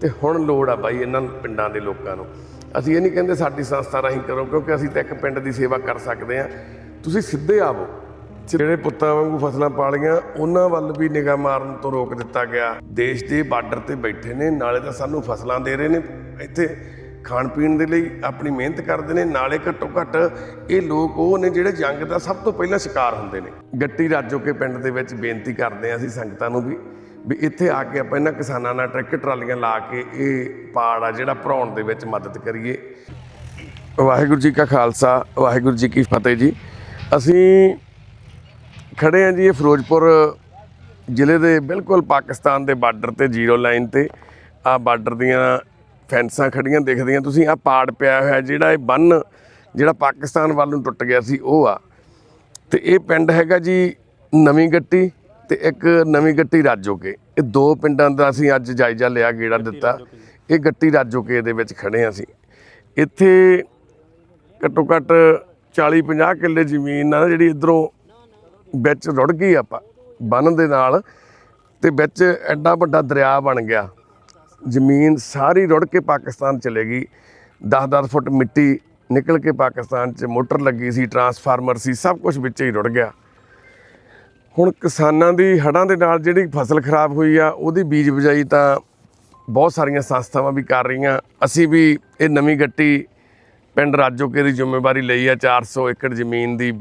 ਤੇ ਹੁਣ ਲੋੜ ਆ ਬਾਈ ਇਹਨਾਂ ਪਿੰਡਾਂ ਦੇ ਲੋਕਾਂ ਨੂੰ। ਅਸੀਂ ਇਹ ਨਹੀਂ ਕਹਿੰਦੇ ਸਾਡੀ ਸੰਸਥਾ ਰਾਹੀਂ ਕਰੋ, ਕਿਉਂਕਿ ਅਸੀਂ ਤਾਂ ਇੱਕ ਪਿੰਡ ਦੀ ਸੇਵਾ ਕਰ ਸਕਦੇ ਆ ਤੁਸੀਂ ਸਿੱਧੇ ਆਵੋ। ਜਿਹੜੇ ਪੁੱਤਾਂ ਵਾਂਗੂ ਫਸਲਾਂ ਪਾਲੀਆਂ ਉਹਨਾਂ ਵੱਲ ਵੀ ਨਿਗਾਹ ਮਾਰਨ ਤੋਂ ਰੋਕ ਦਿੱਤਾ ਗਿਆ। ਦੇਸ਼ ਦੇ ਬਾਰਡਰ ਤੇ ਬੈਠੇ ਨੇ, ਨਾਲੇ ਤਾਂ ਸਾਨੂੰ ਫਸਲਾਂ ਦੇ ਰਹੇ ਨੇ। ਇੱਥੇ ਖਾਣ ਪੀਣ ਦੇ ਲਈ ਆਪਣੀ ਮਿਹਨਤ ਕਰਦੇ ਨੇ, ਨਾਲੇ ਘੱਟੋ ਘੱਟ ਇਹ ਲੋਕ ਉਹ ਨੇ ਜਿਹੜੇ ਜੰਗ ਦਾ ਸਭ ਤੋਂ ਪਹਿਲਾਂ ਸ਼ਿਕਾਰ ਹੁੰਦੇ ਨੇ। ਗੱਟੀ ਰਾਜੋਕੇ ਪਿੰਡ ਦੇ ਵਿੱਚ ਬੇਨਤੀ ਕਰਦੇ ਆ ਅਸੀਂ ਸੰਗਤਾਂ ਨੂੰ ਵੀ। ਵੀ ਇੱਥੇ ਆ ਕੇ ਆਪਾਂ ਇਹਨਾਂ ਕਿਸਾਨਾਂ ਨਾਲ ਟਰੈਕਟਰ ਟਰਾਲੀਆਂ ਲਾ ਕੇ ਇਹ ਪਾੜ ਆ ਜਿਹੜਾ ਭਰਾਉਣ ਦੇ ਵਿੱਚ ਮਦਦ ਕਰੀਏ। ਵਾਹਿਗੁਰੂ ਜੀ ਕਾ ਖਾਲਸਾ, ਵਾਹਿਗੁਰੂ ਜੀ ਕੀ ਫਤਿਹ ਜੀ। ਅਸੀਂ ਖੜੇ ਆ ਜੀ ਇਹ ਫਿਰੋਜ਼ਪੁਰ ਜ਼ਿਲ੍ਹੇ ਦੇ ਬਿਲਕੁਲ ਪਾਕਿਸਤਾਨ ਦੇ ਬਾਰਡਰ ਤੇ, ਜ਼ੀਰੋ ਲਾਈਨ ਤੇ। ਆ ਬਾਰਡਰ ਦੀਆਂ ਫੈਂਸਾਂ ਖੜੀਆਂ ਦਿਖਦੀਆਂ। ਤੁਸੀਂ ਆ ਪਾੜ ਪਿਆ ਹੋਇਆ ਜਿਹੜਾ ਇਹ ਬੰਨ ਜਿਹੜਾ ਪਾਕਿਸਤਾਨ ਵੱਲ ਨੂੰ ਟੁੱਟ ਗਿਆ ਸੀ, ਉਹ ਆ। ਤੇ ਇਹ ਪਿੰਡ ਹੈਗਾ ਜੀ ਨਵੀਂ ਗੱਟੀ ਤੇ ਇੱਕ ਨਵੀਂ ਗੱਟੀ ਰਾਜੋਕੇ ਇਹ ਦੋ ਪਿੰਡਾਂ ਦਾ ਅਸੀਂ ਅੱਜ ਜਾਇਜ਼ਾ ਲਿਆ ਗੇੜਾ ਦਿੱਤਾ। ਇਹ ਗੱਟੀ ਰਾਜੋਕੇ ਦੇ ਵਿੱਚ ਖੜੇ ਅਸੀਂ। ਇੱਥੇ ਘੱਟੋ ਘੱਟ 40 50 ਕਿੱਲੇ ਜ਼ਮੀਨ ਆ ਜਿਹੜੀ ਇਧਰੋਂ ਵਿੱਚ ਰੁੜ ਗਈ ਆਪਾਂ ਬੰਨ ਦੇ ਨਾਲ। ਤੇ ਵਿੱਚ ਐਡਾ ਵੱਡਾ ਦਰਿਆ ਬਣ ਗਿਆ। ਜ਼ਮੀਨ ਸਾਰੀ ਰੁੜ ਕੇ ਪਾਕਿਸਤਾਨ ਚਲੇ ਗਈ। 10-10 ਫੁੱਟ ਮਿੱਟੀ ਨਿਕਲ ਕੇ ਪਾਕਿਸਤਾਨ 'ਚ ਮੋਟਰ ਲੱਗੀ ਸੀ ਟਰਾਂਸਫਾਰਮਰ ਸੀ ਸਭ ਕੁਝ ਵਿੱਚ ਹੀ ਰੁੜ ਗਿਆ। ਹੁਣ ਕਿਸਾਨਾਂ ਦੀ ਹੜ੍ਹਾਂ ਦੇ ਨਾਲ ਜਿਹੜੀ ਫਸਲ ਖਰਾਬ ਹੋਈ ਆ, ਉਹਦੀ ਬੀਜ ਬਜਾਈ ਤਾਂ ਬਹੁਤ ਸਾਰੀਆਂ ਸੰਸਥਾਵਾਂ ਵੀ ਕਰ ਰਹੀਆਂ। ਅਸੀਂ ਵੀ ਇਹ ਨਵੀਂ ਗੱਟੀ ਪਿੰਡ ਰਾਜੋਕੇ ਦੀ ਜ਼ਿੰਮੇਵਾਰੀ ਲਈ ਆ 400 ਏਕੜ ਜ਼ਮੀਨ ਦੀ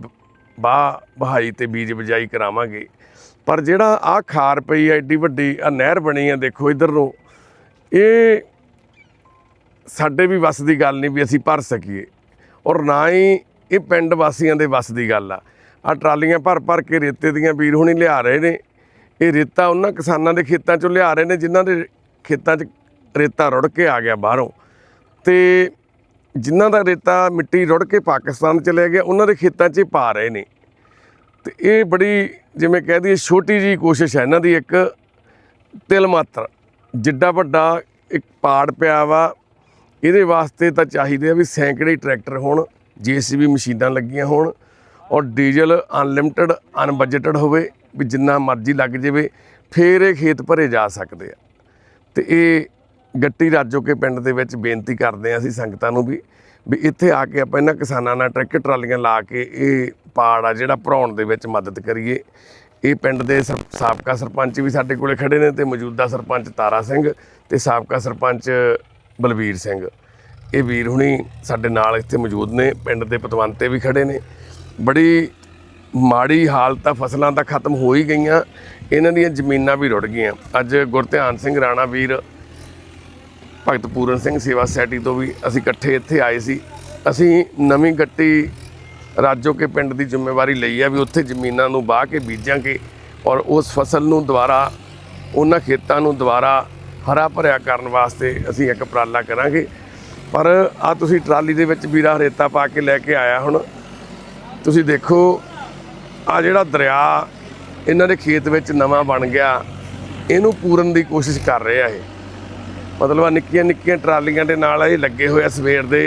ਬਾਹ ਬਹਾਈ ਤੇ ਬੀਜ ਬਜਾਈ ਕਰਾਵਾਂਗੇ। ਪਰ ਜਿਹੜਾ ਆ ਖਾਰ ਪਈ ਆ, ਏਡੀ ਵੱਡੀ ਆ ਨਹਿਰ ਬਣੀ ਆ, ਦੇਖੋ ਇਧਰ ਨੂੰ, ਇਹ ਸਾਡੇ ਵੀ ਵੱਸ ਦੀ ਗੱਲ ਨਹੀਂ ਵੀ ਅਸੀਂ ਭਰ ਸਕੀਏ। ਔਰ ਨਾ ਹੀ ਇਹ ਪਿੰਡ ਵਾਸੀਆਂ ਦੇ ਵੱਸ ਦੀ ਗੱਲ ਆ। ਆ ਟਰਾਲੀਆਂ ਭਰ ਭਰ ਕੇ ਰੇਤੇ ਦੀਆਂ ਵੀਰ ਹੁਣੀ ਲਿਆ ਰਹੇ ਨੇ। ਇਹ ਰੇਤਾ ਉਹਨਾਂ ਕਿਸਾਨਾਂ ਦੇ ਖੇਤਾਂ ਚੋਂ ਲਿਆ ਰਹੇ ਨੇ, ਜਿਨ੍ਹਾਂ ਦੇ ਖੇਤਾਂ 'ਚ ਰੇਤਾ ਰੁੜ ਕੇ ਆ ਗਿਆ ਬਾਹਰੋਂ। ਤੇ ਜਿਨ੍ਹਾਂ ਦਾ ਰੇਤਾ ਮਿੱਟੀ ਰੁੜ ਕੇ ਪਾਕਿਸਤਾਨ ਚਲੇ ਗਿਆ, ਉਹਨਾਂ ਦੇ ਖੇਤਾਂ 'ਚ ਪਾ ਰਹੇ ਨੇ। ਤੇ ਇਹ ਬੜੀ ਜਿਵੇਂ ਕਹਿ ਦਈਏ ਛੋਟੀ ਜੀ ਕੋਸ਼ਿਸ਼ ਹੈ ਇਹਨਾਂ ਦੀ ਇੱਕ ਤਿਲ ਮਾਤਰ। ਜਿੱਡਾ ਵੱਡਾ ਇੱਕ ਪਾੜ ਪਿਆ ਵਾ, ਇਹਦੇ ਵਾਸਤੇ ਤਾਂ ਚਾਹੀਦੇ ਆ ਵੀ ਸੈਂਕੜੇ ਟਰੈਕਟਰ ਹੋਣ, ਜੀਸੀਬੀ ਮਸ਼ੀਨਾਂ ਲੱਗੀਆਂ ਹੋਣ ਔਰ ਡੀਜ਼ਲ ਅਨਲਿਮਟਿਡ, ਅਨਬਜਟਡ ਹੋਵੇ, ਵੀ ਜਿੰਨਾ ਮਰਜ਼ੀ ਲੱਗ ਜਾਵੇ, ਫੇਰ ਇਹ ਖੇਤ ਭਰੇ ਜਾ ਸਕਦੇ ਆ। ਤੇ ਇਹ ਗੱਟੀ ਰਾਜੋਕੇ ਪਿੰਡ ਦੇ ਵਿੱਚ ਬੇਨਤੀ ਕਰਦੇ ਆ ਅਸੀਂ ਸੰਗਤਾਂ ਨੂੰ ਵੀ ਵੀ ਇੱਥੇ ਆ ਕੇ ਆਪਾਂ ਇਹਨਾਂ ਕਿਸਾਨਾਂ ਨਾਲ ਟਰੈਕਟਰ ਟਰਾਲੀਆਂ ਲਾ ਕੇ ਇਹ ਪਾੜ ਆ ਜਿਹੜਾ ਭਰਾਉਣ ਦੇ ਵਿੱਚ ਮਦਦ ਕਰੀਏ। ਇਹ ਪਿੰਡ ਦੇ ਸਰ- ਸਾਬਕਾ ਸਰਪੰਚ ਵੀ ਸਾਡੇ ਕੋਲੇ ਖੜੇ ਨੇ ਤੇ ਮੌਜੂਦਾ ਸਰਪੰਚ ਤਾਰਾ ਸਿੰਘ ਤੇ ਸਾਬਕਾ ਸਰਪੰਚ ਬਲਵੀਰ ਸਿੰਘ। ਇਹ ਵੀਰ ਹੁਣੀ ਸਾਡੇ ਨਾਲ ਇੱਥੇ ਮੌਜੂਦ ਨੇ, ਪਿੰਡ ਦੇ ਪਤਵੰਤੇ ਵੀ ਖੜੇ ਨੇ। ਬੜੀ ਮਾੜੀ ਹਾਲਤ ਆ ਫਸਲਾਂ ਤਾਂ ਖਤਮ ਹੋ ਹੀ ਗਈਆਂ। ਇਹਨਾਂ ਦੀਆਂ ਜ਼ਮੀਨਾਂ ਵੀ ਰੁੜ ਗਈਆਂ। ਅੱਜ ਗੁਰਧਿਆਨ ਸਿੰਘ ਰਾਣਾ ਵੀਰ, ਭਗਤ ਪੂਰਨ ਸਿੰਘ ਸੇਵਾ ਸੈਟੀ ਤੋਂ ਵੀ ਅਸੀਂ ਇਕੱਠੇ ਇੱਥੇ ਆਏ ਸੀ। ਅਸੀਂ ਨਵੀਂ ਗੱਟੀ ਰਾਜੋਕੇ ਪਿੰਡ ਦੀ ਜ਼ਿੰਮੇਵਾਰੀ ਲਈ ਆ ਵੀ ਉੱਥੇ ਜ਼ਮੀਨਾਂ ਨੂੰ ਬਾਹ ਕੇ ਬੀਜਾਂਗੇ ਔਰ ਉਸ ਫਸਲ ਨੂੰ ਦੁਬਾਰਾ, ਉਹਨਾਂ ਖੇਤਾਂ ਨੂੰ ਦੁਬਾਰਾ ਹਰਾ ਭਰਿਆ ਕਰਨ ਵਾਸਤੇ ਅਸੀਂ ਇੱਕ ਉਪਰਾਲਾ ਕਰਾਂਗੇ। ਪਰ ਆ ਤੁਸੀਂ ਟਰਾਲੀ ਦੇ ਵਿੱਚ ਵੀਰਾ ਰੇਤਾ ਪਾ ਕੇ ਲੈ ਕੇ ਆਇਆ ਹੁਣ। ਤੁਸੀਂ ਦੇਖੋ ਆ ਜਿਹੜਾ ਦਰਿਆ ਇਹਨਾਂ ਦੇ ਖੇਤ ਵਿੱਚ ਨਵਾਂ ਬਣ ਗਿਆ ਇਹਨੂੰ ਪੂਰਨ ਦੀ ਕੋਸ਼ਿਸ਼ ਕਰ ਰਹੇ ਆ ਇਹ। ਮਤਲਬ ਆ ਨਿੱਕੀਆਂ ਨਿੱਕੀਆਂ ਟਰਾਲੀਆਂ ਦੇ ਨਾਲ ਇਹ ਲੱਗੇ ਹੋਏ ਆ ਸਵੇਰ ਦੇ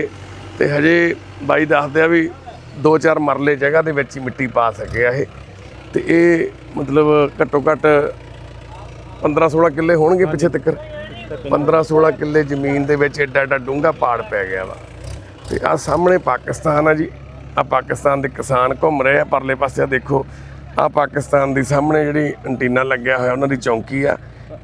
ਤੇ ਹਜੇ ਬਾਈ ਦੱਸਦੇ ਆ ਵੀ 2-4 ਮਰਲੇ ਜਗ੍ਹਾ ਦੇ ਵਿੱਚ ਹੀ ਮਿੱਟੀ ਪਾ ਸਕੇ ਆ ਇਹ। ਤੇ ਇਹ ਮਤਲਬ ਘੱਟੋ ਘੱਟ 15-16 ਕਿੱਲੇ ਹੋਣਗੇ ਪਿੱਛੇ ਤੱਕ। 15-16 ਕਿੱਲੇ ਜ਼ਮੀਨ ਦੇ ਵਿੱਚ ਐਡਾ ਐਡਾ ਡੂੰਘਾ ਪਾੜ ਪੈ ਗਿਆ ਵਾ। ਤੇ ਆ ਸਾਹਮਣੇ ਪਾਕਿਸਤਾਨ ਆ ਜੀ। ਆ ਪਾਕਿਸਤਾਨ ਦੇ ਕਿਸਾਨ ਘੁੰਮ ਰਹੇ ਆ ਪਰਲੇ ਪਾਸੇ ਆ ਦੇਖੋ। ਆ ਪਾਕਿਸਤਾਨ ਦੀ ਸਾਹਮਣੇ ਜਿਹੜੀ ਐਂਟੀਨਾ ਲੱਗਿਆ ਹੋਇਆ ਉਹਨਾਂ ਦੀ ਚੌਂਕੀ ਆ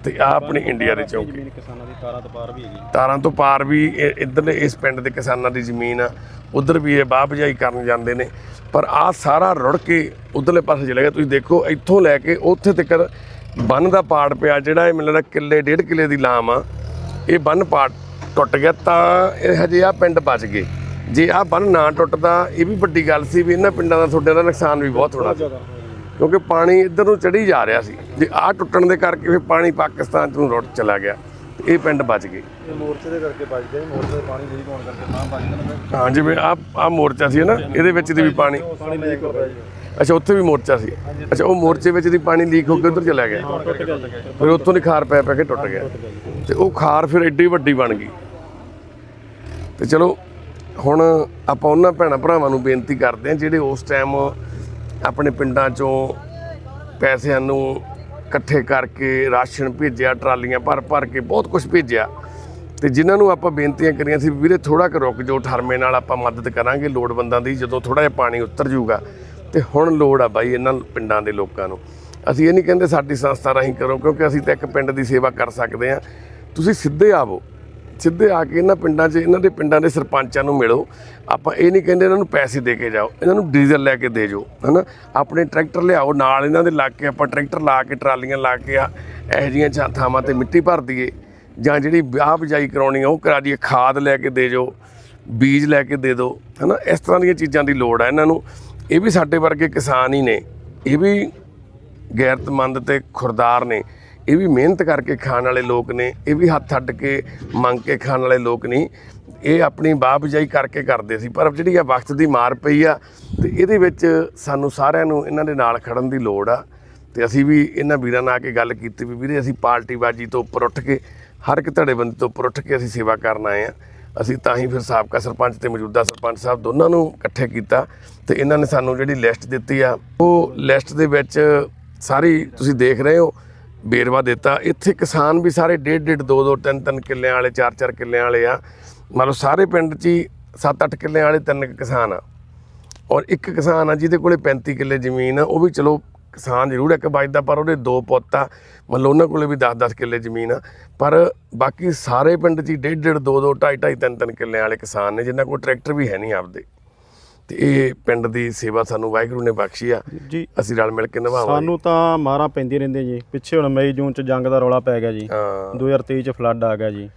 ਤੇ ਆ ਆਪਣੀ ਇੰਡੀਆ ਦੀ ਚੌਂਕੀ। ਕਿਸਾਨਾਂ ਦੀ ਤਾਰਾਂ ਤੋਂ ਪਾਰ ਵੀ ਹੈਗੀ। ਤਾਰਾਂ ਤੋਂ ਪਾਰ ਵੀ ਇੱਧਰਲੇ ਇਸ ਪਿੰਡ ਦੇ ਕਿਸਾਨਾਂ ਦੀ ਜ਼ਮੀਨ ਆ ਉਧਰ ਵੀ ਇਹ ਬਾਹ ਬਜਾਈ ਕਰਨ ਜਾਂਦੇ ਨੇ। ਪਰ ਆ ਸਾਰਾ ਰੁੜ ਕੇ ਉਧਰਲੇ ਪਾਸੇ ਚਲੇ ਗਿਆ ਤੁਸੀਂ ਦੇਖੋ ਇੱਥੋਂ ਲੈ ਕੇ ਉੱਥੇ ਤੱਕ ਬੰਨ ਦਾ ਪਾੜ ਪਿਆ ਜਿਹੜਾ ਇਹ ਮੈਨੂੰ ਲੱਗਦਾ ਕਿੱਲੇ ਡੇਢ ਕਿੱਲੇ ਦੀ ਲਾਮ ਆ। ਇਹ ਬੰਨ ਪਾੜ ਟੁੱਟ ਗਿਆ ਤਾਂ ਇਹ ਹਜੇ ਆ ਪਿੰਡ ਬਚ ਗਏ। ਜੇ ਆ ਬੰਨ ਨਾ ਟੁੱਟਦਾ ਇਹ ਵੀ ਵੱਡੀ ਗੱਲ ਸੀ ਵੀ ਇਹਨਾਂ ਪਿੰਡਾਂ ਦਾ ਤੁਹਾਡੇ ਦਾ ਨੁਕਸਾਨ ਵੀ ਬਹੁਤ ਹੋਣਾ ਸੀ। ਕਿਉਂਕਿ ਪਾਣੀ ਇੱਧਰ ਨੂੰ ਚੜੀ ਜਾ ਰਿਹਾ ਸੀ। ਜੇ ਆ ਟੁੱਟਣ ਦੇ ਕਰਕੇ ਫਿਰ ਪਾਣੀ ਪਾਕਿਸਤਾਨ ਚ ਨੂੰ ਰੁੜ ਚਲਾ ਗਿਆ। ਤੇ ਇਹ ਪਿੰਡ ਬਚ ਗਏ। ਇਹ ਮੋਰਚੇ ਦੇ ਕਰਕੇ ਬਚਦੇ ਆ, ਮੋਰਚੇ ਦੇ ਪਾਣੀ ਲੀਕ ਹੋਣ ਕਰਕੇ ਤਾਂ ਬਚ ਜਾਂਦਾ ਨਾ ਹਾਂ ਜਿਵੇਂ ਆ ਆ ਮੋਰਚਾ ਸੀ ਨਾ ਇਹਦੇ ਵਿੱਚ ਦੀ ਵੀ ਪਾਣੀ। ਪਾਣੀ ਲੀਕ ਹੋ ਰਿਹਾ ਜੀ। ਅੱਛਾ ਉੱਥੇ ਵੀ ਮੋਰਚਾ ਸੀ। ਅੱਛਾ ਉਹ ਮੋਰਚੇ ਵਿੱਚ ਦੀ ਪਾਣੀ ਲੀਕ ਹੋ ਕੇ ਉਧਰ ਚਲਾ ਗਿਆ। ਫਿਰ ਉੱਥੋਂ ਦੀ ਖਾਰ ਪੈ ਪੈ ਕੇ ਟੁੱਟ ਗਿਆ। ਤੇ ਉਹ ਖਾਰ ਫਿਰ ਐਡੀ ਵੱਡੀ ਬਣ ਗਈ। ਤੇ ਚਲੋ ਹੁਣ ਆਪਾਂ ਉਹਨਾਂ ਭੈਣਾਂ ਭਰਾਵਾਂ ਨੂੰ ਬੇਨਤੀ ਕਰਦੇ ਹਾਂ ਜਿਹੜੇ ਉਸ ਟਾਈਮ ਆਪਣੇ ਪਿੰਡਾਂ ਚੋਂ ਪੈਸਿਆਂ ਨੂੰ ਇਕੱਠੇ ਕਰਕੇ ਰਾਸ਼ਨ ਭੇਜਿਆ, ਟਰਾਲੀਆਂ ਭਰ ਭਰ ਕੇ ਬਹੁਤ ਕੁਝ ਭੇਜਿਆ ਤੇ ਜਿਨ੍ਹਾਂ ਨੂੰ ਆਪਾਂ ਬੇਨਤੀਆਂ ਕਰੀਆਂ ਸੀ ਵੀਰੇ ਥੋੜਾ ਕੁ ਰੁਕ ਜਾਓ, ਠਰਮੇ ਨਾਲ ਆਪਾਂ ਮਦਦ ਕਰਾਂਗੇ ਲੋੜਵੰਦਾਂ ਦੀ ਜਦੋਂ ਥੋੜਾ ਜਿਹਾ ਪਾਣੀ ਉਤਰ ਜਾਊਗਾ ਤੇ ਹੁਣ ਲੋੜ ਆ ਬਾਈ ਇਹਨਾਂ ਪਿੰਡਾਂ ਦੇ ਲੋਕਾਂ ਨੂੰ। ਅਸੀਂ ਇਹ ਨਹੀਂ ਕਹਿੰਦੇ ਸਾਡੀ ਸੰਸਥਾ ਰਾਹੀਂ ਕਰੋ ਕਿਉਂਕਿ ਅਸੀਂ ਤਾਂ ਇੱਕ ਪਿੰਡ ਦੀ ਸੇਵਾ ਕਰ ਸਕਦੇ ਹਾਂ। ਤੁਸੀਂ ਸਿੱਧੇ ਆਵੋ। ਸਿੱਧੇ ਆ ਕੇ ਇਹਨਾਂ ਪਿੰਡਾਂ 'ਚ, ਇਹਨਾਂ ਦੇ ਪਿੰਡਾਂ ਦੇ ਸਰਪੰਚਾਂ ਨੂੰ ਮਿਲੋ। ਆਪਾਂ ਇਹ ਨਹੀਂ ਕਹਿੰਦੇ ਇਹਨਾਂ ਨੂੰ ਪੈਸੇ ਦੇ ਕੇ ਜਾਓ, ਇਹਨਾਂ ਨੂੰ ਡੀਜ਼ਲ ਲੈ ਕੇ ਦੇ ਜਾਓ, ਹਨਾ? ਆਪਣੇ ਟਰੈਕਟਰ ਲਿਆਓ, ਨਾਲ ਇਹਨਾਂ ਦੇ ਲਾ ਕੇ ਆਪਾਂ ਟਰੈਕਟਰ ਲਾ ਕੇ, ਟਰਾਲੀਆਂ ਲਾ ਕੇ ਆ, ਇਹੋ ਜਿਹੀਆਂ ਥਾਂ- ਥਾਵਾਂ ਤੇ ਮਿੱਟੀ ਭਰ ਦਈਏ। ਜਾਂ ਜਿਹੜੀ ਵਿਆਹ ਬਜਾਈ ਕਰਾਉਣੀ ਆ, ਉਹ ਕਰਾ ਦਈਏ, ਖਾਦ ਲੈ ਕੇ ਦੇ ਜਾਓ, ਬੀਜ ਲੈ ਕੇ ਦੇ ਦਿਓ ਹਨਾ? ਇਸ ਤਰ੍ਹਾਂ ਦੀਆਂ ਚੀਜ਼ਾਂ ਦੀ ਲੋੜ ਆ ਇਹਨਾਂ ਨੂੰ। ਇਹ ਵੀ ਸਾਡੇ ਵਰਗੇ ਕਿਸਾਨ ਹੀ ਨੇ, ਇਹ ਵੀ ਗੈਰਤਮੰਦ ਤੇ ਖੁਰਦਾਰ ਨੇ। ਇਹ ਵੀ ਮਿਹਨਤ ਕਰਕੇ ਖਾਣ ਵਾਲੇ ਲੋਕ ਨੇ, ਇਹ ਵੀ ਹੱਥ ਅੱਡ ਕੇ ਮੰਗ ਕੇ ਖਾਣ ਵਾਲੇ ਲੋਕ ਨਹੀਂ। ਇਹ ਆਪਣੀ ਬਾਹ ਬਜਾਈ ਕਰਕੇ ਕਰਦੇ ਸੀ, ਪਰ ਜਿਹੜੀ ਆ ਵਕਤ ਦੀ ਮਾਰ ਪਈ ਆ, ਤੇ ਇਹਦੇ ਵਿੱਚ ਸਾਨੂੰ ਸਾਰਿਆਂ ਨੂੰ ਇਹਨਾਂ ਦੇ ਨਾਲ ਖੜਨ ਦੀ ਲੋੜ ਆ। ਤੇ ਅਸੀਂ ਵੀ ਇਹਨਾਂ ਵੀਰਾਂ ਨਾਲ ਆ ਕੇ ਗੱਲ ਕੀਤੀ ਵੀ ਵੀਰੇ ਅਸੀਂ ਪਾਰਟੀਬਾਜੀ ਤੋਂ ਉੱਪਰ ਉੱਠ ਕੇ, ਹਰ ਇੱਕ ਧੜੇਬੰਦੀ ਤੋਂ ਉੱਪਰ ਉੱਠ ਕੇ ਅਸੀਂ ਸੇਵਾ ਕਰਨ ਆਏ ਆ। ਅਸੀਂ ਤਾਂ ਹੀ ਫਿਰ ਸਾਬਕਾ ਸਰਪੰਚ ਤੇ ਮੌਜੂਦਾ ਸਰਪੰਚ ਸਾਹਿਬ ਦੋਨਾਂ ਨੂੰ ਇਕੱਠੇ ਕੀਤਾ ਤੇ ਇਹਨਾਂ ਨੇ ਸਾਨੂੰ ਜਿਹੜੀ ਲਿਸਟ ਦਿੱਤੀ ਆ, ਉਹ ਲਿਸਟ ਦੇ ਵਿੱਚ ਸਾਰੀ ਤੁਸੀਂ ਦੇਖ ਰਹੇ ਹੋ। ਬੇਰਵਾ ਦਿੱਤਾ। ਇੱਥੇ ਕਿਸਾਨ ਵੀ ਸਾਰੇ ਡੇਢ ਡੇਢ, ਦੋ ਦੋ, ਤਿੰਨ ਤਿੰਨ ਕਿੱਲਿਆਂ ਵਾਲੇ, ਚਾਰ ਚਾਰ ਕਿੱਲਿਆਂ ਵਾਲੇ ਆ। ਮੰਨ ਲਓ ਸਾਰੇ ਪਿੰਡ 'ਚ ਹੀ 7-8 ਕਿੱਲਿਆਂ ਵਾਲੇ ਤਿੰਨ ਕੁ ਕਿਸਾਨ ਆ। ਔਰ ਇੱਕ ਕਿਸਾਨ ਆ ਜਿਹਦੇ ਕੋਲੇ 35 ਕਿੱਲੇ ਜ਼ਮੀਨ ਆ, ਉਹ ਵੀ ਚਲੋ ਕਿਸਾਨ ਜ਼ਰੂਰ ਇੱਕ ਵੱਜਦਾ ਪਰ ਉਹਦੇ ਦੋ ਪੁੱਤ ਆ। ਮੰਨ ਲਓ ਉਹਨਾਂ ਕੋਲੇ ਵੀ 10-10 ਕਿੱਲੇ ਜ਼ਮੀਨ ਆ। ਪਰ ਬਾਕੀ ਸਾਰੇ ਪਿੰਡ 'ਚ ਹੀ ਡੇਢ ਡੇਢ, ਦੋ ਦੋ, ਢਾਈ ਢਾਈ ਤਿੰਨ ਤਿੰਨ ਕਿੱਲਿਆਂ ਵਾਲੇ ਕਿਸਾਨ ਨੇ, ਜਿਨ੍ਹਾਂ ਕੋਲ ਟਰੈਕਟਰ ਵੀ ਹੈ ਨਹੀਂ ਆਪਦੇ। ਤੇ ਇਹ ਪਿੰਡ ਦੀ ਸੇਵਾ ਸਾਨੂੰ ਵਾਹਿਗੁਰੂ ਨੇ ਬਖਸ਼ੀ ਆ। ਜੀ। ਅਸੀਂ ਰਲ ਮਿਲ ਕੇ ਨਿਭਾਵਾਂਗੇ। ਸਾਨੂੰ ਤਾਂ ਮਾਰਾਂ ਪੈਂਦੀਆਂ ਰਹਿੰਦੀਆਂ ਜੀ। ਪਿੱਛੇ ਹੁਣ ਮਈ ਜੂਨ ਚ ਜੰਗ ਦਾ ਰੌਲਾ ਪੈ ਗਿਆ ਜੀ। ਹਾਂ। 2023 ਚ ਫਲੱਡ ਆ ਗਿਆ ਜੀ।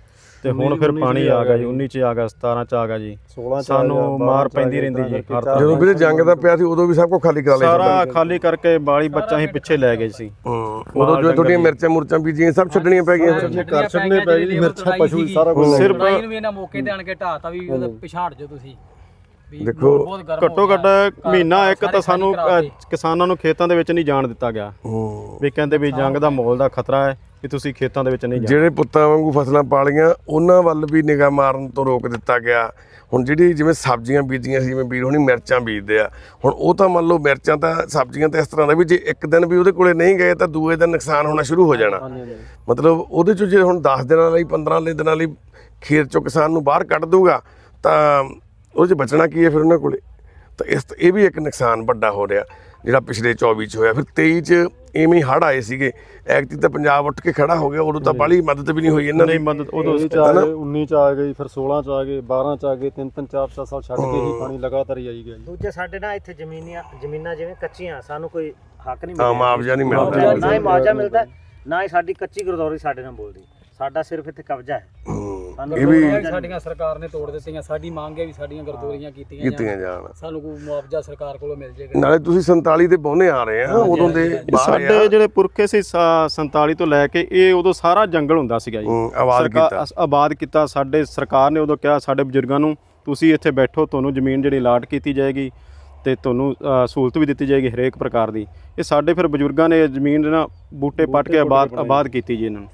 ਤੇ ਹੁਣ ਫਿਰ ਪਾਣੀ ਆ ਗਿਆ ਜੀ। 19 ਚ ਆ ਗਿਆ 17 ਚ ਆ ਗਿਆ ਜੀ। 16 ਚ ਸਾਨੂੰ ਮਾਰ ਪੈਂਦੀ ਰਹਿੰਦੀ ਜੀ ਜਦੋਂ ਵੀਰੇ ਜੰਗ ਦਾ ਪਿਆ ਸੀ ਉਦੋਂ ਵੀ ਸਭ ਕੁਝ ਖਾਲੀ ਕਰਾ ਲਿਆ ਸਾਰਾ ਖਾਲੀ ਕਰਕੇ ਬਾਲੀ ਬੱਚਾ ਹੀ ਪਿੱਛੇ ਲੈ ਗਏ ਸੀ। ਹੂੰ। ਉਦੋਂ ਜੋ ਤੁਹਾਡੀਆਂ ਮਿਰਚਾਂ ਮੁਰਚਾਂ ਬੀਜੀਆਂ ਸਭ ਛੱਡਣੀਆਂ ਪੈ ਗਈਆਂ। ਘਰ ਛੱਡਨੇ ਪੈ ਗਈ ਮਿਰਚਾਂ ਪਸ਼ੂ ਸਾਰਾ ਕੁਝ ਸਿਰਫ ਇਹਨਾਂ ਮੌਕੇ ਤੇ ਆਣ ਕੇ ਢਾਤਾ ਵੀ ਪਿਛਾੜ ਜੋ ਤੁਸੀਂ। ਦੇਖੋ, ਘੱਟੋ ਘੱਟ ਮਹੀਨਾ ਇੱਕ ਤਾਂ ਸਾਨੂੰ ਅ, ਕਿਸਾਨਾਂ ਨੂੰ ਖੇਤਾਂ ਦੇ ਵਿੱਚ ਨਹੀਂ ਜਾਣ ਦਿੱਤਾ ਗਿਆ। ਹੂੰ। ਵੀ ਕਹਿੰਦੇ ਵੀ ਜੰਗ ਦਾ ਮਾਹੌਲ ਦਾ ਖਤਰਾ ਹੈ ਕਿ ਤੁਸੀਂ ਖੇਤਾਂ ਦੇ ਵਿੱਚ ਨਹੀਂ ਜਾਣਾ। ਜਿਹੜੇ ਪੁੱਤਾਂ ਵਾਂਗੂ ਫਸਲਾਂ ਪਾਲੀਆਂ ਉਹਨਾਂ ਵੱਲ ਵੀ ਨਿਗਾਹ ਮਾਰਨ ਤੋਂ ਰੋਕ ਦਿੱਤਾ ਗਿਆ। ਹੁਣ ਜਿਹੜੀ ਜਿਵੇਂ ਸਬਜ਼ੀਆਂ ਬੀਜੀਆਂ ਸੀ ਜਿਵੇਂ ਵੀਰ ਹੁਣੀ ਮਿਰਚਾਂ ਬੀਜਦੇ ਆ ਹੁਣ ਉਹ ਤਾਂ ਮੰਨ ਲਓ ਮਿਰਚਾਂ ਤਾਂ ਸਬਜ਼ੀਆਂ ਤਾਂ ਇਸ ਤਰ੍ਹਾਂ ਦਾ ਵੀ ਜੇ ਇੱਕ ਦਿਨ ਵੀ ਉਹਦੇ ਕੋਲੇ ਨਹੀਂ ਗਏ ਤਾਂ ਦੂਏ ਦਿਨ ਨੁਕਸਾਨ ਹੋਣਾ ਸ਼ੁਰੂ ਹੋ ਜਾਣਾ। ਮਤਲਬ ਉਹਦੇ ਚ ਜੇ ਹੁਣ 10 ਦਿਨਾਂ ਲਈ 15 ਲਈ ਦਿਨਾਂ ਲਈ ਖੇਤ ਚੋਂ ਕਿਸਾਨ ਨੂੰ ਬਾਹਰ ਕੱਢ ਦੂਗਾ ਤਾਂ ਉਹਦੇ ਚ ਬਚਣਾ ਕੀ ਹੈ ਫਿਰ ਉਹਨਾਂ ਕੋਲੇ? ਤਾਂ ਇਸ ਇਹ ਵੀ ਇੱਕ ਨੁਕਸਾਨ ਵੱਡਾ ਹੋ ਰਿਹਾ ਜਿਹੜਾ ਪਿਛਲੇ 24 ਚ ਹੋਇਆ। ਫਿਰ 23 ਚ ਐਵੇਂ ਹੀ ਹੜ੍ਹ ਆਏ ਸੀਗੇ। ਐਕਤੀ ਤਾਂ ਪੰਜਾਬ ਉੱਠ ਕੇ ਖੜਾ ਹੋ ਗਿਆ ਉਦੋਂ ਤਾਂ ਬਾਹਲੀ ਮਦਦ ਵੀ ਨਹੀਂ ਹੋਈ ਇਹਨਾਂ ਦੀ। ਨਹੀਂ ਮਦਦ ਉਦੋਂ 19 ਚ ਆ ਗਏ 19 ਚ ਆ ਗਈ ਫਿਰ 16 ਚ ਆ ਗਏ 12 ਚ ਆ ਗਏ ਤਿੰਨ ਤਿੰਨ ਚਾਰ ਚਾਰ ਸਾਲ ਛੱਡ ਕੇ ਹੀ ਪਾਣੀ ਲਗਾਤਾਰ ਹੀ ਆਈ ਗਿਆ ਜੀ। ਦੂਜੇ ਸਾਡੇ ਨਾਲ ਇੱਥੇ ਜ਼ਮੀਨਾਂ ਜ਼ਮੀਨਾਂ ਜਿਵੇਂ ਕੱਚੀਆਂ ਸਾਨੂੰ ਕੋਈ ਹੱਕ ਨਹੀਂ ਹਾਂ ਮਿਲਿਆ। ਮੁਆਵਜ਼ਾ ਨਹੀਂ ਮਿਲਦਾ। ਨਾ ਹੀ ਮੁਆਵਜ਼ਾ ਮਿਲਦਾ ਨਾ ਹੀ ਸਾਡੀ ਕੱਚੀ ਗਰਦੌਰੀ ਸਾਡੇ ਨਾਲ ਬੋਲਦੀ। ਸਾਡਾ ਸਿਰਫ ਇੱਥੇ ਕਬਜ਼ਾ ਹੈ। ਇਹ ਵੀ ਸਾਡੀਆਂ ਸਰਕਾਰ ਨੇ ਤੋੜ ਦਿੱਤੀਆਂ ਸਾਡੀ ਮੰਗ ਹੈ ਵੀ ਸਾਡੀਆਂ ਗਰਦੋਰੀਆਂ ਕੀਤੀਆਂ ਕੀਤੀਆਂ ਜਾਣ। ਸਾਨੂੰ ਕੋਈ ਮੁਆਵਜ਼ਾ ਸਰਕਾਰ ਕੋਲੋਂ ਮਿਲ ਜਾਏਗਾ ਨਾਲੇ ਤੁਸੀਂ 47 ਦੇ ਬੋਨੇ ਆ ਰਹੇ ਆ ਉਦੋਂ ਦੇ ਸਾਡੇ ਜਿਹੜੇ ਪੁਰਖੇ ਸੀ ਸਾ- 47 ਤੋਂ ਲੈ ਕੇ ਇਹ ਉਦੋਂ ਸਾਰਾ ਜੰਗਲ ਹੁੰਦਾ ਸੀਗਾ ਜੀ। ਆਬਾਦ ਕੀਤਾ। ਆਬਾਦ ਕੀਤਾ। ਸਾਡੇ ਸਰਕਾਰ ਨੇ ਉਦੋਂ ਕਿਹਾ ਸਾਡੇ ਬਜ਼ੁਰਗਾਂ ਨੂੰ ਤੁਸੀਂ ਇੱਥੇ ਬੈਠੋ ਤੁਹਾਨੂੰ ਜ਼ਮੀਨ ਜਿਹੜੀ ਅਲਾਟ ਕੀਤੀ ਜਾਏਗੀ ਤੇ ਤੁਹਾਨੂੰ ਸਹੂਲਤ ਵੀ ਦਿੱਤੀ ਜਾਏਗੀ ਹਰੇਕ ਪ੍ਰਕਾਰ ਦੀ। ਇਹ ਸਾਡੇ ਫਿਰ ਬਜ਼ੁਰਗਾਂ ਨੇ ਜ਼ਮੀਨ ਨਾ ਬੂਟੇ ਪੱਟ ਕੇ ਆਬਾਦ ਆਬਾਦ ਕੀਤੀ ਜੀ ਇਹਨਾਂ ਨੂੰ।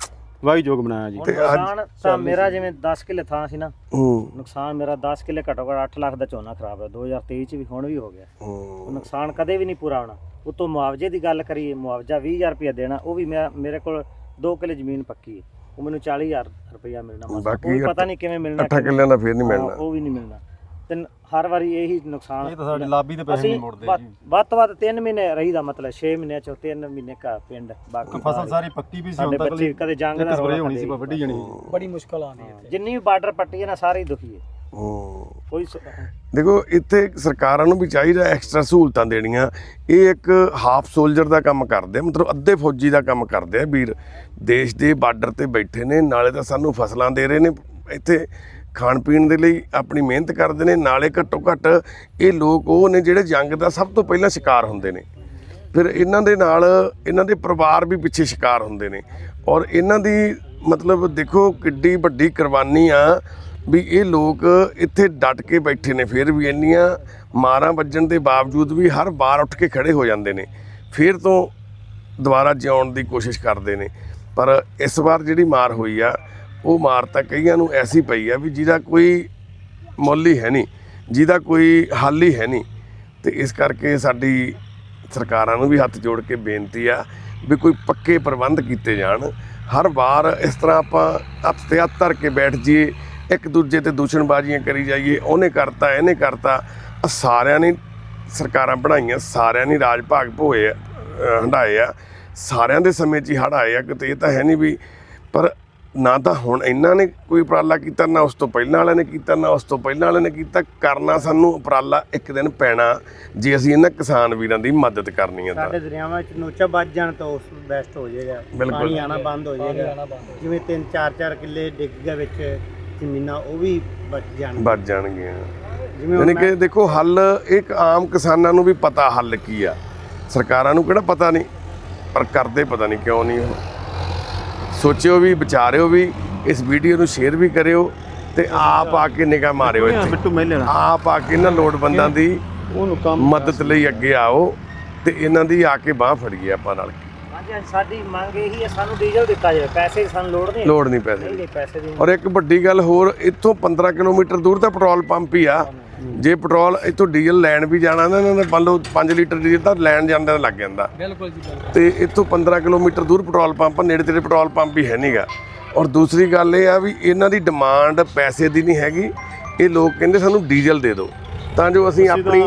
ਵਾਹੀ ਯੋਗ ਬਣਾਇਆ ਜੀ। ਹੁਣ ਨੁਕਸਾਨ ਤਾਂ ਮੇਰਾ ਜਿਵੇਂ 10 ਕਿੱਲੇ ਥਾਂ ਸੀ ਨਾ ਹੂੰ। ਨੁਕਸਾਨ ਮੇਰਾ 10 ਕਿੱਲੇ ਘੱਟੋ ਘੱਟ 8 ਲੱਖ ਦਾ ਝੋਨਾ ਖਰਾਬ ਹੋਇਆ 2023 ਚ ਵੀ ਹੁਣ ਵੀ ਹੋ ਗਿਆ। ਹੂੰ। ਉਹ ਨੁਕਸਾਨ ਕਦੇ ਵੀ ਨਹੀਂ ਪੂਰਾ ਹੋਣਾ। ਉਤੋਂ ਮੁਆਵਜ਼ੇ ਦੀ ਗੱਲ ਕਰੀਏ ਮੁਆਵਜ਼ਾ 20000 ਰੁਪਏ ਦੇਣਾ ਉਹ ਵੀ ਮੈਂ ਮੇਰੇ ਕੋਲ 2 ਕਿੱਲੇ ਜ਼ਮੀਨ ਪੱਕੀ ਹੈ। ਉਹ ਮੈਨੂੰ 40000 ਰੁਪਇਆ ਮਿਲਣਾ। ਮਸਾਂ। ਬਾਕੀ ਉਹ ਵੀ ਪਤਾ ਨਹੀਂ ਕਿਵੇਂ ਮਿਲਣਾ ਅੱਠਾਂ ਕਿੱਲਿਆਂ ਦਾ ਫੇਰ ਨਹੀਂ ਹਾਂ, ਮਿਲਣਾ। ਉਹ ਵੀ ਨਹੀਂ ਮਿਲਣਾ। ਤੇ ਹਰ ਵਾਰੀ ਇਹੀ ਨੁਕਸਾਨ ਇਹ ਤਾਂ ਸਾਡੇ ਲਾਬੀ ਦੇ ਪੈਸੇ ਨਹੀਂ ਮੁੜਦੇ ਜੀ। ਵੱਧ ਤੋਂ ਵੱਧ 3 ਮਹੀਨੇ ਰਹੀਦਾ ਮਤਲਬ 6 ਮਹੀਨਿਆਂ ਚੋਂ 3 ਮਹੀਨੇ ਘਰ ਪਿੰਡ ਬਾਕੀ ਫਸਲ। ਸਾਰੀ। ਪੱਕੀ ਵੀ ਸੀ ਹੁਣ ਤੱਕ ਬੱਚੇ ਕਦੇ ਜੰਗ ਦਾ ਸਪਰੇ ਹੋਣੀ ਸੀ ਕਦੇ- ਵੱਡੀ ਜਣੀ ਬੜੀ ਮੁਸ਼ਕਲ ਆਉਂਦੀ ਹੈ ਇੱਥੇ। ਜਿੰਨੀ ਵੀ ਬਾਰਡਰ ਪੱਟੀ ਹੈ ਨਾ ਸਾਰੀ ਦੁਖੀ ਹੈ। ਕੋਈ ਦੇਖੋ ਇੱਥੇ ਸਰਕਾਰਾਂ ਨੂੰ ਵੀ ਚਾਹੀਦਾ ਐਕਸਟਰਾ ਸਹੂਲਤਾਂ ਦੇਣੀਆਂ। ਇਹ ਇੱਕ ਹਾਫ ਸੋਲਜਰ ਦਾ ਕੰਮ ਕਰਦੇ ਆ ਮਤਲਬ ਅੱਧੇ ਫੌਜੀ ਦਾ ਕੰਮ ਕਰਦੇ ਆ ਵੀਰ। ਦੇਸ਼ ਦੇ ਬਾਰਡਰ ਤੇ ਬੈਠੇ ਨੇ ਨਾਲੇ ਤਾਂ ਸਾਨੂੰ ਫਸਲਾਂ ਦੇ ਰਹੇ ਨੇ। ਇੱਥੇ ਖਾਣ ਪੀਣ ਦੇ ਲਈ ਆਪਣੀ ਮਿਹਨਤ ਕਰਦੇ ਨੇ, ਨਾਲੇ ਘੱਟੋ ਘੱਟ ਇਹ ਲੋਕ ਉਹ ਨੇ ਜਿਹੜੇ ਜੰਗ ਦਾ ਸਭ ਤੋਂ ਪਹਿਲਾਂ ਸ਼ਿਕਾਰ ਹੁੰਦੇ ਨੇ। ਫਿਰ ਇਹਨਾਂ ਦੇ ਨਾਲ ਇਹਨਾਂ ਦੇ ਪਰਿਵਾਰ ਵੀ ਪਿੱਛੇ ਸ਼ਿਕਾਰ ਹੁੰਦੇ ਨੇ। ਔਰ ਇਹਨਾਂ ਦੀ ਮਤਲਬ ਦੇਖੋ ਕਿੱਡੀ ਵੱਡੀ ਕੁਰਬਾਨੀ ਆ ਵੀ ਇਹ ਲੋਕ ਇੱਥੇ ਡਟ ਕੇ ਬੈਠੇ ਨੇ, ਫਿਰ ਵੀ ਇੰਨੀਆਂ ਮਾਰਾਂ ਵੱਜਣ ਦੇ ਬਾਵਜੂਦ ਵੀ ਹਰ ਵਾਰ ਉੱਠ ਕੇ ਖੜੇ ਹੋ ਜਾਂਦੇ ਨੇ। ਫਿਰ ਤੋਂ ਦੁਬਾਰਾ ਜਿਉਣ ਦੀ ਕੋਸ਼ਿਸ਼ ਕਰਦੇ ਨੇ। ਪਰ ਇਸ ਵਾਰ ਜਿਹੜੀ ਮਾਰ ਹੋਈ ਆ ਉਹ ਮਾਰ ਤਾਂ ਕਈਆਂ ਨੂੰ ਐਸੀ ਪਈ ਆ ਵੀ ਜਿਹਦਾ ਕੋਈ ਮੁੱਲ ਹੀ ਹੈ ਨਹੀਂ ਜਿਹਦਾ ਕੋਈ ਹੱਲ ਹੀ ਹੈ ਨਹੀਂ। ਤੇ ਇਸ ਕਰਕੇ ਸਾਡੀ ਸਰਕਾਰਾਂ ਨੂੰ ਵੀ ਹੱਥ ਜੋੜ ਕੇ ਬੇਨਤੀ ਆ ਵੀ ਕੋਈ ਪੱਕੇ ਪ੍ਰਬੰਧ ਕੀਤੇ ਜਾਣ। ਹਰ ਵਾਰ ਇਸ ਤਰ੍ਹਾਂ ਆਪਾਂ ਹੱਥ ਤੇ ਹੱਥ ਧਰ ਕੇ ਬੈਠ ਜਾਈਏ ਇੱਕ ਦੂਜੇ ਤੇ ਦੂਸ਼ਣਬਾਜ਼ੀਆਂ ਕਰੀ ਜਾਈਏ ਉਹਨੇ ਕਰਤਾ ਇਹਨੇ ਕਰਤਾ ਸਾਰਿਆਂ ਨੇ ਸਰਕਾਰਾਂ ਬਣਾਈਆਂ ਸਾਰਿਆਂ ਨੇ ਰਾਜ ਭਾਗ ਭੋਏ ਆ, ਹੰਢਾਏ ਆ। ਸਾਰਿਆਂ ਦੇ ਸਮੇਂ 'ਚ ਹੀ ਹੜ੍ਹ ਆਏ ਆ ਕਿਤੇ ਇਹ ਤਾਂ ਹੈ ਨਹੀਂ ਵੀ ਪਰ ਨਾ ਤਾਂ ਹੁਣ ਇਹਨਾਂ ਨੇ ਕੋਈ ਉਪਰਾਲਾ ਕੀਤਾ ਨਾ ਉਸ ਤੋਂ ਪਹਿਲਾਂ ਵਾਲਿਆਂ ਨੇ ਕੀਤਾ ਨਾ ਉਸ ਤੋਂ ਪਹਿਲਾਂ ਵਾਲਿਆਂ ਨੇ ਕੀਤਾ। ਕਰਨਾ ਸਾਨੂੰ ਉਪਰਾਲਾ ਇੱਕ ਦਿਨ ਪੈਣਾ ਜੇ ਅਸੀਂ ਇਹਨਾਂ ਕਿਸਾਨ ਵੀਰਾਂ ਦੀ ਮਦਦ ਕਰਨੀ ਹੈ ਤਾਂ। ਸਾਡੇ ਦਰਿਆਵਾਂ 'ਚ ਨੋਚਾ ਵੱਜ ਜਾਣ ਤਾਂ ਉਸ ਬੈਸਟ ਹੋ ਜਾਏਗਾ। ਪਾਣੀ ਆਣਾ ਬੰਦ ਹੋ ਜਾਏਗਾ। ਜਿਵੇਂ 3-4-4 ਕਿੱਲੇ ਡਿੱਗ ਗਏ ਵਿੱਚ ਜ਼ਮੀਨਾਂ ਉਹ ਵੀ ਬਚ ਜਾਣ ਬਚ ਜਾਣਗੀਆਂ। ਜਿਵੇਂ ਯਾਨੀ ਕਿ ਦੇਖੋ ਹੱਲ ਇੱਕ ਆਮ ਕਿਸਾਨਾਂ ਨੂੰ ਵੀ ਪਤਾ ਹੱਲ ਕੀ ਆ। ਸਰਕਾਰਾਂ ਨੂੰ ਕਿਹੜਾ ਪਤਾ ਨਹੀਂ ਪਰ ਕਰਦੇ ਪਤਾ ਨਹੀਂ ਕਿਉਂ ਨਹੀਂ ਉਹ। ਸੋਚਿਓ ਵੀ ਵਿਚਾਰਿਓ ਵੀ ਇਸ ਵੀਡੀਓ ਨੂੰ ਸ਼ੇਅਰ ਵੀ ਕਰਿਓ ਤੇ ਆਪ ਆ ਕੇ ਨਿਗਾਹ ਮਾਰਿਓ ਇੱਥੇ। ਆਪ ਆ ਕੇ ਇਹਨਾਂ ਲੋੜਵੰਦਾਂ ਦੀ ਉਹਨੂੰ ਕੰਮ ਮਦਦ ਲਈ ਅੱਗੇ ਆਓ ਤੇ ਇਹਨਾਂ ਦੀ ਆ ਕੇ ਬਾਹ ਫੜੀਏ ਆਪਾਂ ਨਾਲ। ਸਾਡੀ ਮੰਗ ਇਹੀ ਹੈ ਸਾਨੂੰ ਡੀਜ਼ਲ ਦਿੱਤਾ ਜਾਵੇ। ਪੈਸੇ ਸਾਨੂੰ ਲੋੜ ਨਹੀਂ। ਲੋੜ ਨਹੀਂ ਪੈਸੇ ਨਹੀਂ ਦੀ। ਨਹੀਂ ਪੈਸੇ ਦੀ ਔਰ ਇੱਕ ਵੱਡੀ ਗੱਲ ਹੋਰ ਇੱਥੋਂ 15 ਕਿਲੋਮੀਟਰ ਦੂਰ ਤਾਂ ਪੈਟਰੋਲ ਪੰਪ ਹੀ ਆ। ਜੇ ਪੈਟਰੋਲ ਇੱਥੋਂ ਡੀਜ਼ਲ ਲੈਣ ਵੀ ਜਾਣਾ ਨਾ ਇਹਨਾਂ ਨੇ ਮੰਨ ਲਓ 5 ਲੀਟਰ ਡੀਜ਼ਲ ਤਾਂ ਲੈਣ ਜਾਂਦੇ ਲੱਗ ਜਾਂਦਾ। ਬਿਲਕੁਲ ਜੀ ਬਿਲਕੁਲ। ਤੇ ਇੱਥੋਂ 15 ਕਿਲੋਮੀਟਰ ਦੂਰ ਪੈਟਰੋਲ ਪੰਪ ਨੇੜੇ ਤੇੜੇ ਪੈਟਰੋਲ ਪੰਪ ਹੀ ਹੈ ਨਹੀਂਗਾ ਔਰ ਦੂਸਰੀ ਗੱਲ ਇਹ ਆ ਵੀ ਇਹਨਾਂ ਦੀ ਡਿਮਾਂਡ ਪੈਸੇ ਦੀ ਨਹੀਂ ਹੈਗੀ। ਇਹ ਲੋਕ ਕਹਿੰਦੇ ਸਾਨੂੰ ਡੀਜ਼ਲ ਦੇ ਦਿਓ। ਤਾਂ ਜੋ ਅਸੀਂ ਆਪਣੀ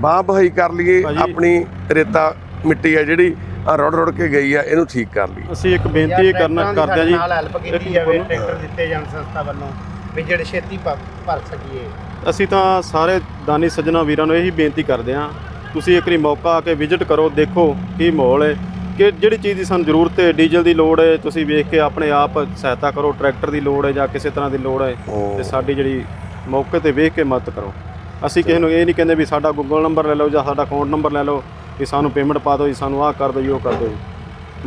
ਬਾਹ ਬਹਾਈ ਕਰ ਲਈਏ ਆਪਣੀ ਰੇਤਾ ਮਿੱਟੀ ਆ ਜਿਹੜੀ ਆ ਰੋੜ ਰੋੜ ਕੇ ਗਈ ਆ ਇਹਨੂੰ ਠੀਕ ਕਰ ਲਈਏ। ਅਸੀਂ ਇੱਕ ਬੇਨਤੀ ਇਹ ਕਰਨਾ ਕਰਦੇ ਆ ਜੀ। ਸਾਡੇ ਨਾਲ ਹੈਲਪ ਕੀਤੀ ਜਾਵੇ ਟਰੈਕਟਰ ਦਿੱਤੇ ਜਾਣ ਸੰਸਥਾ ਵੱਲੋਂ। ਵੀ ਜਿਹੜੇ ਛੇਤੀ ਭਰ ਸਕੀਏ। ਅਸੀਂ ਤਾਂ ਸਾਰੇ ਦਾਨੀ ਸੱਜਣਾ ਵੀਰਾਂ ਨੂੰ ਇਹੀ ਬੇਨਤੀ ਕਰਦੇ ਹਾਂ ਤੁਸੀਂ ਇੱਕ ਵਾਰੀ ਮੌਕਾ ਆ ਕੇ ਵਿਜ਼ਿਟ ਕਰੋ ਦੇਖੋ ਕੀ ਮਾਹੌਲ ਹੈ। ਕਿ ਜਿਹੜੀ ਚੀਜ਼ ਦੀ ਸਾਨੂੰ ਜ਼ਰੂਰਤ ਹੈ ਡੀਜ਼ਲ ਦੀ ਲੋੜ ਹੈ ਤੁਸੀਂ ਵੇਖ ਕੇ ਆਪਣੇ ਆਪ ਸਹਾਇਤਾ ਕਰੋ ਟਰੈਕਟਰ ਦੀ ਲੋੜ ਹੈ ਜਾਂ ਕਿਸੇ ਤਰ੍ਹਾਂ ਦੀ ਲੋੜ ਹੈ ਤੇ ਸਾਡੀ ਜਿਹੜੀ ਮੌਕੇ ਤੇ ਵੇਖ ਕੇ ਮਦਦ ਕਰੋ। ਅਸੀਂ ਕਿਸੇ ਨੂੰ ਇਹ ਨਹੀਂ ਕਹਿੰਦੇ ਵੀ ਸਾਡਾ ਗੂਗਲ ਨੰਬਰ ਲੈ ਲਓ ਜਾਂ ਸਾਡਾ ਅਕਾਊਂਟ ਨੰਬਰ ਲੈ ਲਓ ਵੀ ਸਾਨੂੰ ਪੇਮੈਂਟ ਪਾ ਦਿਓ ਜੀ ਸਾਨੂੰ ਆਹ ਕਰ ਦਿਓ ਜੀ ਉਹ ਕਰ ਦਿਓ। ਜੀ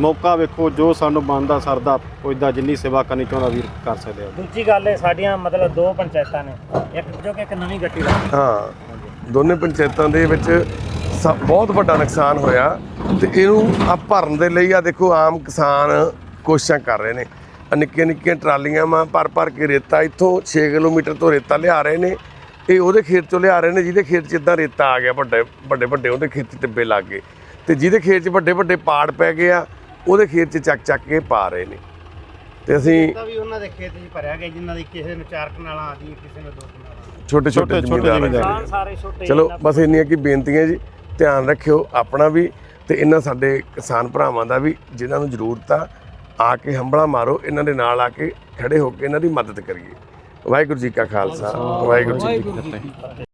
ਮੌਕਾ ਵੇਖੋ ਜੋ ਸਾਨੂੰ ਬਣਦਾ ਸਰਦਾ ਉਹ ਇਦਾਂ ਜਿੰਨੀ ਸੇਵਾ ਕਰਨੀ ਚਾਹੁੰਦਾ ਵੀਰ ਕਰ ਸਕਦੇ ਹੋ। ਦੂਜੀ ਗੱਲ ਹੈ ਸਾਡੀਆਂ ਮਤਲਬ ਦੋ ਪੰਚਾਇਤਾਂ ਨੇ ਇੱਕ ਜੋ ਕਿ ਇੱਕ ਨਵੀਂ ਗੱਟੀ ਦਾ ਹਾਂ ਦੋਨੇ ਪੰਚਾਇਤਾਂ ਦੇ ਵਿੱਚ ਸ- ਬਹੁਤ ਵੱਡਾ ਨੁਕਸਾਨ ਹੋਇਆ ਤੇ ਇਹਨੂੰ ਆ ਭਰਨ ਦੇ ਲਈ ਆ ਦੇਖੋ ਆਮ ਕਿਸਾਨ ਕੋਸ਼ਿਸ਼ਾਂ ਕਰ ਰਹੇ ਨੇ। ਆਹ ਨਿੱਕੀਆਂ ਨਿੱਕੀਆਂ ਟਰਾਲੀਆਂ ਮਾ ਭਰ ਭਰ ਕੇ ਰੇਤਾ ਇੱਥੋਂ 6 ਕਿਲੋਮੀਟਰ ਤੋਂ ਰੇਤਾ ਲਿਆ ਰਹੇ ਨੇ। ਇਹ ਉਹਦੇ ਖੇਤ ਚੋਂ ਲਿਆ ਰਹੇ ਨੇ ਜਿਹਦੇ ਖੇਤ 'ਚ ਇਦਾਂ ਰੇਤਾ ਆ ਗਿਆ ਵੱਡੇ ਵੱਡੇ ਵੱਡੇ ਉਹਦੇ ਖੇਤ 'ਚ ਟਿੱਬੇ ਲੱਗ ਗਏ। ਤੇ ਜਿਹਦੇ ਖੇਤ 'ਚ ਵੱਡੇ ਵੱਡੇ ਪਾੜ ਪੈ ਗਏ ਆ ਉਹਦੇ ਖੇਤ 'ਚ ਚੱਕ ਚੱਕ ਕੇ ਪਾ ਰਹੇ ਨੇ। ਤੇ ਅਸੀਂ ਤਾਂ ਵੀ ਉਹਨਾਂ ਦੇ ਖੇਤ 'ਚ ਭਰਿਆ ਗਿਆ ਜਿਨ੍ਹਾਂ ਦੀ ਕਿਸੇ ਨੂੰ ਚਾਰ ਕਨਾਲਾਂ ਆਦੀ ਕਿਸੇ ਨੂੰ ਦੋ ਕਨਾਲਾਂ ਛੋਟੇ ਛੋਟੇ ਜ਼ਿਮੀਂਦਾਰ ਜ਼ਿਮੀਂਦਾਰ। ਕਿਸਾਨ ਸਾਰੇ ਛੋਟੇ ਚਲੋ ਬਸ ਇੰਨੀਆਂ ਕੀ ਬੇਨਤੀਆਂ ਜੀ ਧਿਆਨ ਰੱਖਿਓ ਆਪਣਾ ਵੀ ਤੇ ਇਹਨਾਂ ਸਾਡੇ ਕਿਸਾਨ ਭਰਾਵਾਂ ਦਾ ਵੀ ਜਿਨ੍ਹਾਂ ਨੂੰ ਜ਼ਰੂਰਤ ਆ ਆ ਕੇ ਹੰਬਲਾ ਮਾਰੋ ਇਹਨਾਂ ਦੇ ਨਾਲ ਆ ਕੇ ਖੜੇ ਹੋ ਕੇ ਇਹਨਾਂ ਦੀ ਮਦਦ ਕਰੀਏ। ਵਾਹਿਗੁਰੂ ਜੀ ਕਾ ਖਾਲਸਾ ਵਾਹਿਗੁਰੂ ਜੀ ਕੀ ਵਾਹਿਗੁਰੂ ਜੀ ਕੀ ਫਤਿਹ।